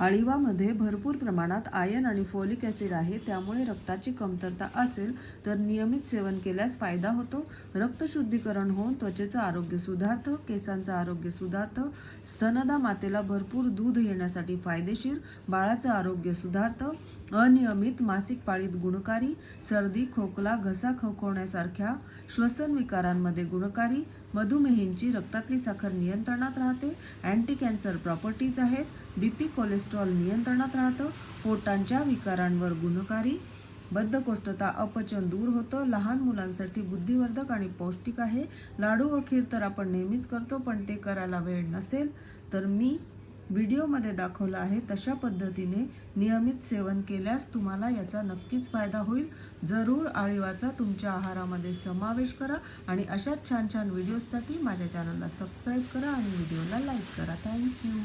अळिवामध्ये भरपूर प्रमाणात आयर्न आणि फोलिक ॲसिड आहे त्यामुळे रक्ताची कमतरता असेल तर नियमित सेवन केल्यास फायदा होतो. रक्तशुद्धीकरण होऊन त्वचेचं आरोग्य सुधारतं केसांचं आरोग्य सुधारतं स्तनदा मातेला भरपूर दूध येण्यासाठी फायदेशीर बाळाचं आरोग्य सुधारतं. अनियमित मासिक पाळीत गुणकारी सर्दी खोकला घसा खवखवण्यासारख्या श्वसन विकारांमध्ये गुणकारी मधुमेहींची रक्तातली साखर नियंत्रणात राहते अँटी कॅन्सर प्रॉपर्टीज आहेत बी पी कोलेस्ट्रॉल नियंत्रणात राहतं पोटांच्या विकारांवर गुणकारी बद्धकोष्ठता अपचन दूर होतं लहान मुलांसाठी बुद्धिवर्धक आणि पौष्टिक आहे लाडू व खीर तर आपण नेहमीच करतो पण ते करायला वेळ नसेल तर मी व्हिडिओमध्ये दाखवलं आहे तशा पद्धतीने नियमित सेवन केल्यास तुम्हाला याचा नक्कीच फायदा होईल. जरूर आळीवाचा तुमच्या आहारामध्ये समावेश करा आणि अशाच छान छान व्हिडिओजसाठी माझ्या चॅनलला सबस्क्राईब करा आणि व्हिडिओला लाईक करा. थँक्यू.